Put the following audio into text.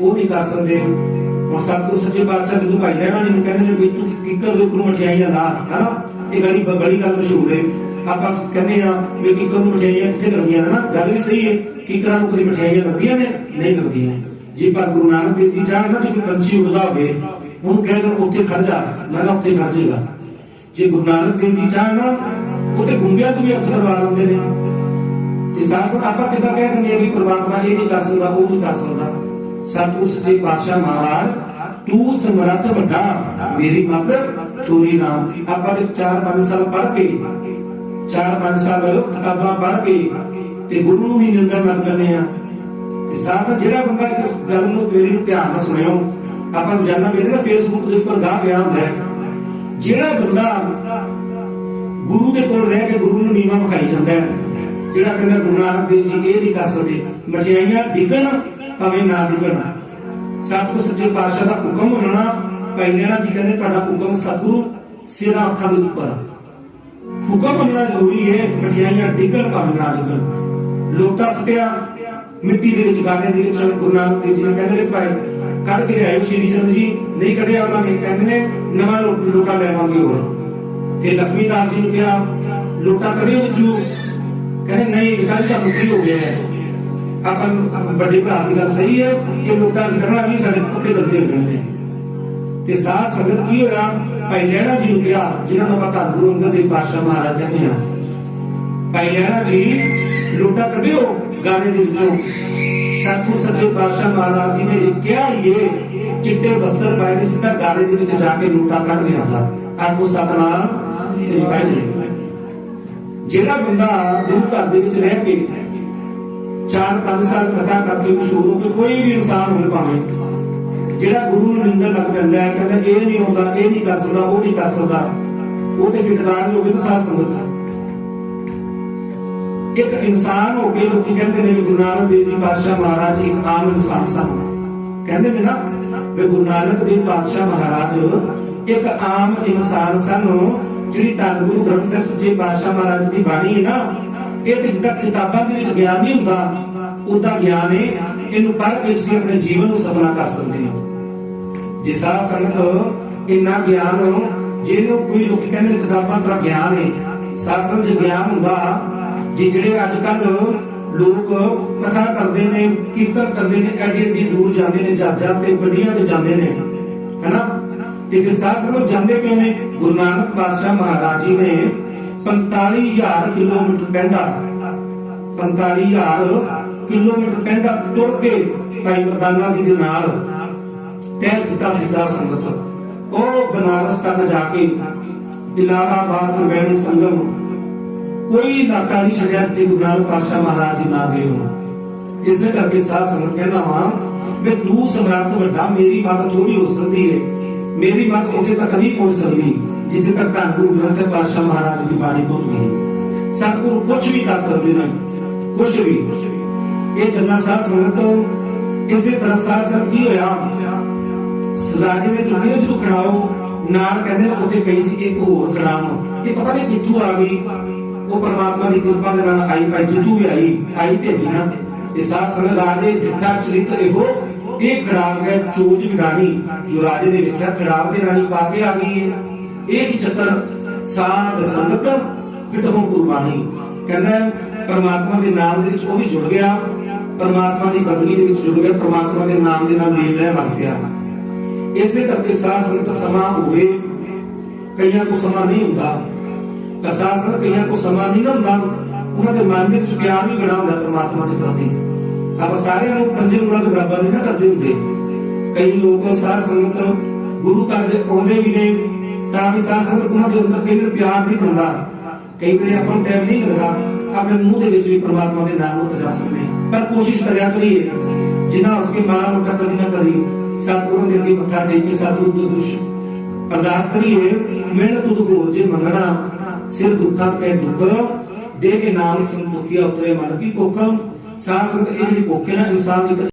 ਉਹ ਨਹੀਂ ਕਰ ਸਕਦੇ ਹੁਣ ਸਤਿਗੁਰੂ ਸੱਚੇ ਪਾਤਸ਼ਾਹ ਜਦੋਂ ਭਾਈ ਲੈਣਾ ਜੀ ਨੂੰ ਕਹਿੰਦੇ ਨੇ ਵੀ ਤੂੰ ਕਿੱਕਰ ਦੇ ਉੱਪਰ ਮਠਿਆਈਆਂ ਦਾ ਹਨਾ ਇਹ ਗਲੀ ਬੜੀ ਗੱਲ ਮਸ਼ਹੂਰ ਹੈ। ਆਪਾਂ ਕਹਿੰਦੇ ਆ ਵੀ ਕਿੱਕਰ ਨੂੰ ਮਠਿਆਈਆਂ ਕਿੱਥੇ ਲੱਗਦੀਆਂ ਨੇ ਗੱਲ ਵੀ ਸਹੀ ਹੈ, ਕਿੱਕਰਾਂ ਨੂੰ ਕਦੀ ਮਠਿਆਈਆਂ ਲੱਗਦੀਆਂ ਨੇ? ਨਹੀਂ ਲੱਗਦੀਆਂ। ਜੇ ਪਰ ਗੁਰੂ ਨਾਨਕ ਦੇਵ ਜੀ ਚਾਹਣ ਨਾ ਜੇ ਕੋਈ ਪੰਛੀ ਉੜਦਾ ਹੋਵੇ, ਉਹਨੂੰ ਕਹਿੰਦੇ ਉੱਥੇ ਖੜ ਜਾ, ਮੈਂ ਨਾ ਉੱਥੇ ਖੜ ਜਾਏਗਾ। ਜੇ ਗੁਰੂ ਨਾਨਕ ਦੇਵ ਜੀ ਚਾਹਣ ਨਾ ਉੱਥੇ ਗੁੰਗਿਆਂ ਤੋਂ ਵੀ ਅਰਥ ਕਰਵਾ ਲੈਂਦੇ ਨੇ। ਤੇ ਸਾਥ ਆਪਾਂ ਕਿਦਾਂ ਕਹਿ ਦਿੰਦੇ ਆ ਵੀ ਪ੍ਰਮਾਤਮਾ ਇਹ ਨਹੀਂ ਕਰ ਸਕਦਾ, ਉਹ ਨਹੀਂ ਕਰ ਸਕਦਾ। ਸਤਿਗੁਰ ਸੱਚੇ ਪਾਤਸ਼ਾਹ ਮਹਾਰਾਜ, ਤੂੰ ਸਮਰੱਥ ਵੱਡਾ, ਮੇਰੀ ਮੱਤ ਥੋੜੀ ਨਾ ਆਪਾਂ ਤੇ 4-5 ਸਾਲ ਪੜ੍ਹ ਕੇ 4-5 ਸਾਲ ਕਿਤਾਬਾਂ ਪੜ੍ਹ ਕੇ ਤੇ ਗੁਰੂ ਨੂੰ ਹੀ ਨਿੰਦਣ ਲੱਗ ਪੈਂਦੇ ਆ ਤੇ ਸਾਥ ਜਿਹੜਾ ਬੰਦਾ ਇੱਕ ਗੱਲ ਨੂੰ ਮੇਰੀ ਨੂੰ ਧਿਆਨ ਨਾਲ ਸੁਣਿਓ, ਆਪਾਂ ਨੂੰ ਜਾਣਨਾ ਵੇਦੇ ਨਾ ਫੇਸਬੁੱਕ ਦੇ ਉੱਪਰ ਗਾਹ ਪਿਆ ਹੁੰਦਾ ਹੈ। ਜਿਹੜਾ ਬੰਦਾ ਗੁਰੂ ਦੇ ਕੋਲ ਰਹਿ ਕੇ ਗੁਰੂ ਨੂੰ ਨੀਵਾ ਵਿਖਾਈ ਜਾਂਦਾ ਹੈ, ਜਿਹੜਾ ਕਹਿੰਦਾ ਗੁਰੂ ਨਾਨਕ ਦੇਵ ਜੀ ਇਹ ਨਹੀਂ ਕਰ ਸਕਦੇ, ਮਠਿਆਈਆਂ ਡਿੱਗਣ ਭਾਵੇਂ ਨਾ ਡਿੱਗਣ ਸਤਿਗੁਰ ਸੱਚੇ ਪਾਤਸ਼ਾਹ ਦਾ ਹੁਕਮ ਮੰਨਣਾ ਪਹਿਲੇਣਾ ਜੀ ਕਹਿੰਦੇ ਤੁਹਾਡਾ ਹੁਕਮ ਸਤਿਗੁਰੂ ਸਿਰਾਂ ਅੱਖਾਂ ਦੇ ਉੱਪਰ ਹੁਕਮ ਮੰਨਣਾ ਜ਼ਰੂਰੀ ਹੈ ਮਠਿਆਈਆਂ ਡਿੱਗਣ ਭਾਵੇਂ ਨਾ ਡਿੱਗਣ। ਲੋਟਾ ਸਟਿਆ, ਮਿੱਟੀ ਦੇ ਵਿੱਚ ਗਾਣੇ ਦੇ ਵਿੱਚ ਗੁਰੂ ਨਾਨਕ ਦੇਵ ਜੀ ਕਹਿੰਦੇ ਨੇ, ਭਾਈ, ਕੱਢ ਕੇ ਲਿਆਇਓ ਸ਼੍ਰੀ ਚੰਦ ਜੀ। ਨਹੀਂ ਕੱਢਿਆ ਉਹਨਾਂ ਨੇ, ਕਹਿੰਦੇ ਨੇ, ਨਵਾਂ ਲੋਟਾ ਲੈਵਾਂਗੇ ਹੋਰ। ਫਿਰ ਲక్ష్ਮੀ ਦਾਸ ਜੀ ਨੂੰ ਕਿਹਾ, ਲੋਟਾ ਕੱਢਿਓ ਵਿੱਚੋਂ। ਕਹਿੰਦੇ, ਨਹੀਂ ਵਿਕਾਸ ਦਾ ਮੁਕਤੀ ਹੋ ਗਿਆ ਹੈ। ਆਪਾਂ ਵੱਡੇ ਭਰਾ ਦੀ ਗੱਲ ਸਹੀ ਹੈ ਇਹ ਲੋਟਾ ਕੱਢਣਾ ਵੀ ਸਾਡੇ ਕੁੱਤੇ ਲੱਗੇ ਹੋਏ ਨੇ। ਤੇ ਸਾਧ ਸੰਗਤ ਕੀ ਹੋਇਆ? ਭਾਈ ਲਹਿਣਾ ਜੀ ਨੂੰ ਕਿਹਾ, ਜਿਨ੍ਹਾਂ ਨੂੰ ਆਪਾਂ ਗੁਰੂ ਅੰਗਦ ਦੇਵ ਪਾਤਸ਼ਾਹ ਮਹਾਰਾਜ ਕਹਿੰਦੇ ਆ ਭਾਈ ਲਹਿਣਾ ਜੀ, ਲੋਟਾ ਕੱਢਿਓ ਗਾਣੇ ਦੇ ਵਿੱਚੋਂ। ਸਤਿਗੁਰ ਸੱਚੇ ਪਾਤਸ਼ਾਹ ਮਹਾਰਾਜ ਜੀ ਨੇ ਕਿਹਾ, ਇਹ ਚਿੱਟੇ ਵਸਤਰ ਪਾਏ ਨੇ, ਸਿੱਧਾ ਗਾਣੇ ਦੇ ਵਿੱਚ ਜਾ ਕੇ ਲੋਟਾ ਕੱਢ ਲਿਆਉਂਦਾ ਆਗੂ ਸਤਨਾਮ, ਸ੍ਰੀ ਵਾਹਿਗੁਰੂ ਜਿਹੜਾ ਬੰਦਾ ਗੁਰੂ ਘਰ ਦੇ ਵਿੱਚ ਰਹਿ ਕੇ 4-5 ਸਾਲ ਕਥਾ ਕਰਕੇ ਮਸ਼ਹੂਰ ਹੋ ਕੇ ਕੋਈ ਵੀ ਇਨਸਾਨ ਹੋਵੇ ਭਾਵੇਂ, ਜਿਹੜਾ ਗੁਰੂ ਨੂੰ ਨਿੰਦਣ ਲੱਗ ਪੈਂਦਾ ਹੈ, ਕਹਿੰਦਾ ਇਹ ਨਹੀਂ ਹੁੰਦਾ, ਇਹ ਨਹੀਂ ਕਰ ਸਕਦਾ, ਉਹ ਨਹੀਂ ਕਰ ਸਕਦਾ, ਉਹ ਤੇ ਫਿਟਕਾਰ ਹੋ ਗਏ ਨਾ ਸੰਗਤ। ਇੱਕ ਇਨਸਾਨ ਹੋ ਕੇ ਲੋਕੀ ਕਹਿੰਦੇ ਨੇ ਗੁਰੂ ਨਾਨਕ ਦੇਵ ਜੀ ਪਾਤਸ਼ਾਹ ਮਹਾਰਾਜ ਇੱਕ ਆਮ ਇਨਸਾਨ ਸਨ। ਕਹਿੰਦੇ ਨੇ ਨਾ ਵੀ ਗੁਰੂ ਨਾਨਕ ਦੇਵ ਪਾਤਸ਼ਾਹ ਮਹਾਰਾਜ ਇੱਕ ਆਮ ਇਨਸਾਨ ਸਨ, ਜਿਹੜੀ ਧੰਨ ਗੁਰੂ ਗ੍ਰੰਥ ਸਾਹਿਬ ਸੱਚੇ ਪਾਤਸ਼ਾਹ ਮਹਾਰਾਜ ਦੀ ਬਾਣੀ ਹੈ ਨਾ ਇਹ ਤੇ ਜਿੱਦਾਂ ਕਿਤਾਬਾਂ ਦੇ ਵਿੱਚ ਗਿਆਨ ਨਹੀਂ ਹੁੰਦਾ, ਉਦਾਂ ਗਿਆਨ ਹੈ ਇਹਨੂੰ ਪੜ੍ਹ ਕੇ ਤੁਸੀਂ ਆਪਣੇ ਜੀਵਨ ਨੂੰ ਸਫਲਾ ਕਰ ਸਕਦੇ ਹੋ। ਜੇ ਸਾਰਾ ਸੰਗਤ ਇੰਨਾ ਗਿਆਨ ਜਿਹਨੂੰ ਕੋਈ ਲੋਕ ਕਹਿੰਦੇ ਕਿਤਾਬਾਂ ਦਾ ਗਿਆਨ ਹੈ ਸਾਸਨ ਚ ਗਿਆਨ ਹੁੰਦਾ, ਜੇ ਜਿਹੜੇ ਅੱਜ ਕੱਲ ਲੋਕ ਕਥਾ ਕਰਦੇ ਨੇ, ਕੀਰਤਨ ਕਰਦੇ ਨੇ, ਐਡੀ ਐਡੀ ਦੂਰ ਜਾਂਦੇ ਨੇ, ਜਹਾਜ਼ਾਂ ਤੇ, ਗੱਡੀਆਂ ਤੇ ਜਾਂਦੇ ਨੇ, ਹਨਾ? ਤੇ ਫਿਰ ਸਾਸਨ ਨੂੰ ਜਾਂਦੇ ਕਿਉਂ ਨੇ? ਗੁਰੂ ਨਾਨਕ ਪਾਤਸ਼ਾਹ ਮਹਾਰਾਜ ਜੀ ਨੇ 45000 ਕਿਲੋਮੀਟਰ ਪੈਂਡਾ 45000 ਕਿਲੋਮੀਟਰ ਪੈਂਡਾ ਤੁਰ ਕੇ ਭਾਈ ਮਰਦਾਨਾ ਜੀ ਦੇ ਨਾਲ ਤੈਅ ਕੀਤਾ ਸੀ ਸਾਧ ਸੰਗਤ। ਉਹ ਬਨਾਰਸ ਤੱਕ ਜਾ ਕੇ ਇਲਾਹਾਬਾਦ ਵੈਣੀ ਸੰਗਮ, ਕੋਈ ਇਲਾਕਾ ਨਹੀਂ ਛੱਡਿਆ ਤੇ ਗੁਰੂ ਨਾਨਕ ਪਾਤਸ਼ਾਹ ਮਹਾਰਾਜ ਜੀ ਨਾ ਗਏ ਹੋਣ। ਇਸੇ ਕਰਕੇ ਸਾਧ ਸੰਗਤ ਕਹਿੰਦਾ ਵਾਂ ਵੀ ਤੂੰ ਸਮਰੱਥ ਵੱਡਾ, ਮੇਰੀ ਮਦਦ ਥੋੜੀ ਹੋ ਸਕਦੀ ਹੈ ਮੇਰੀ ਮਦਦ ਉੱਥੇ ਤੱਕ ਨਹੀਂ ਪਹੁੰਚ ਸਕਦੀ। ਜਿੱਥੇ ਤੱਕ ਧੰਨ ਗੁਰੂ ਗ੍ਰੰਥ ਸਾਹਿਬ ਪਾਤਸ਼ਾਹ ਮਹਾਰਾਜ ਦੀ ਬਾਣੀ ਪਹੁੰਚਦੀ ਹੈ, ਸਤਿਗੁਰੂ ਕੁਝ ਵੀ ਕਰ ਸਕਦੇ ਨੇ ਕੁਝ ਵੀ। ਇਹ ਗੱਲਾਂ ਸਾਧ ਸੰਗਤ, ਇਸੇ ਤਰ੍ਹਾਂ ਸਾਧ ਸੰਗਤ ਕੀ ਹੋਇਆ? ਰਾਜੇ ਦੇ ਚੁੱਕੇ ਜਦੋਂ ਖੜਾਓ ਨਾਲ ਕਹਿੰਦੇ ਨੇ ਉੱਥੇ ਪਈ ਸੀ ਇੱਕ ਹੋਰ ਖੜਾਮ ਇਹ ਪਤਾ ਨਹੀਂ ਕਿੱਥੋਂ ਆ ਗਈ। ਉਹ ਪਰਮਾਤਮਾ ਦੀ ਕਿਰਪਾ ਦੇ ਨਾਲ ਆਈ, ਭਾਈ ਜਿੱਤੂ ਵੀ ਆਈ ਆਈ ਤੇ ਵੀ ਨਾ। ਇਹ ਸਾਧ ਸੰਗਤ ਰਾਜੇ ਜਿੱਠਾ ਚਰਿੱਤਰ ਇਹੋ, ਇਹ ਖੜਾਮ ਹੈ ਚੋਜ ਵਿਡਾਣੀ ਜੋ ਰਾਜੇ ਨੇ ਵੇਖਿਆ ਖੜਾਮ ਦੇ ਰਾਣੀ ਪਾ ਕੇ ਆ ਗਈ ਹੈ। ਇਹ ਕੀ ਚੱਕਰ? ਸਾਧ ਸੰਗਤ ਕਿਟੋਂ ਕੁਰਬਾਨੀ। ਕਹਿੰਦਾ, ਪਰਮਾਤਮਾ ਦੇ ਨਾਮ ਦੇ ਵਿੱਚ ਉਹ ਵੀ ਜੁੜ ਗਿਆ। ਪਰਮਾਤਮਾ ਦੀ ਬੰਦਗੀ ਦੇ ਵਿੱਚ ਜੁੜ ਗਿਆ। ਪਰਮਾਤਮਾ ਦੇ ਨਾਮ ਦੇ ਨਾਲ ਮੇਲ ਰਹਿ ਲੱਗ ਗਿਆ। ਇਸੇ ਕਰਕੇ ਸਾਧ ਸੰਗਤ ਸਮਾਂ ਹੋਵੇ, ਕਈਆਂ ਕੋ ਸਮਾਂ ਨਹੀਂ ਹੁੰਦਾ। ਤਾਂ ਕਈਆਂ ਕੋ ਸਮਾਂ ਨਹੀਂ ਹੁੰਦਾ। ਉਹਨਾਂ ਦੇ ਮਨ ਦੇ ਵਿੱਚ ਪਿਆਰ ਵੀ ਬੜਾ ਹੁੰਦਾ ਪਰਮਾਤਮਾ ਦੇ ਪ੍ਰਤੀ। ਆਪਾਂ ਸਾਰਿਆਂ ਨੂੰ ਪੰਜੇ ਉਂਗਲਾਂ ਦੇ ਬਰਾਬਰ ਨਹੀਂ ਨਾ ਕਰਦੇ ਹੁੰਦੇ। ਕਈ ਲੋਕ ਸਾਧ ਸੰਗਤ ਗੁਰੂ ਘਰ ਦੇ ਆਉਂਦੇ ਵੀ ਨੇ। ਤਾਂ ਵੀ ਸਾਧ ਸੰਗਤ ਉਹਨਾਂ ਦੇ ਅੰਦਰ ਕਈ ਵਾਰ ਪਿਆਰ ਨਹੀਂ ਹੁੰਦਾ ਕਈ ਵਾਰੀ ਆਪਾਂ ਨੂੰ ਟਾਈਮ ਨਹੀਂ ਲੱਗਦਾ ਆਪਣੇ ਮੂੰਹ ਦੇ ਵਿੱਚ ਵੀ ਪਰਮਾਤਮਾ ਦੇ ਨਾਮ ਨੂੰ ਪਜਾ ਸਕਦੇ ਪਰ ਕੋਸ਼ਿਸ਼ ਕਰਿਆ ਕਰੀਏ, ਜਿੰਨਾ ਉਸ ਮਾਲਾ ਮੋਟਾ ਕਦੀ ਨਾ ਕਦੀ ਸਤਿਗੁਰੂ ਦੇ ਅੱਗੇ ਮੱਥਾ ਟੇਕ ਕੇ ਸਤਿਗੁਰੂ ਦੇ ਦੁਸ਼ ਅਰਦਾਸ ਕਰੀਏ, ਮਿਹਨਤ ਤੁਧ ਕੋ ਜੇ ਮੰਗਣਾ, ਸਿਰ ਦੁੱਖਾਂ ਕੇ ਦੁੱਖ ਦੇ ਕੇ ਨਾਮ ਸੰਤੋਖਿਆ ਉਤਰੇ ਮਨ ਕੀ ਭੁੱਖ। ਸਾਧ ਸੰਗਤ ਇਹ ਜਿਹੜੀ ਨਾ, ਇਨਸਾਨ ਦੀ